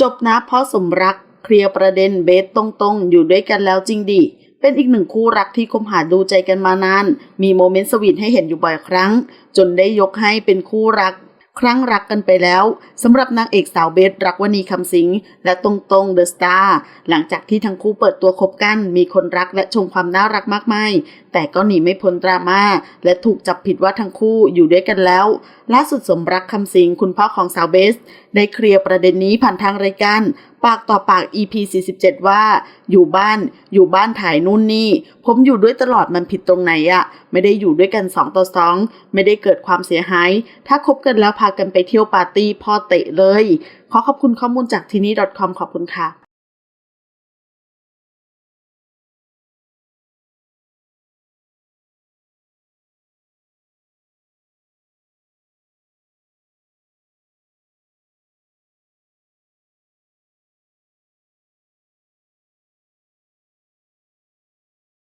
จบนะเพราะสมรัก เคลียร์ประเด็นเบสตรงๆ อยู่ด้วยกันแล้วจริงดิ เป็นอีกหนึ่งคู่รักที่คบหาดูใจกันมานาน มีโมเมนต์สวีทให้เห็นอยู่บ่อยครั้ง จนได้ยกให้เป็นคู่รัก ครั้งรักกันไปแล้วสำหรับนางเอกสาวเบสรักวณีคำสิงและตรงตรงเดอะสตาร์หลังจากที่ทั้งคู่เปิดตัวคบกัน มีคนรักและชมความน่ารักมากมายแต่ก็หนีไม่พ้นดราม่าและถูกจับผิดว่าทั้งคู่อยู่ด้วยกันแล้ว ล่าสุดสมรักคำสิงคุณพ่อของสาวเบส ได้เคลียร์ประเด็นนี้ผ่านทางรายการ ปากต่อปาก EP 47 ว่า อยู่บ้าน อยู่บ้านถ่ายนู่นนี่ ผมอยู่ด้วยตลอดมันผิดตรงไหนอะไม่ได้อยู่ด้วยกัน 2 ต่อ 2 ไม่ได้เกิดความเสียหาย ถ้าคบกันแล้วพากันไปเที่ยวปาร์ตี้พ่อเตะเลย ขอขอบคุณข้อมูลจากที่นี่ .com ขอบคุณค่ะ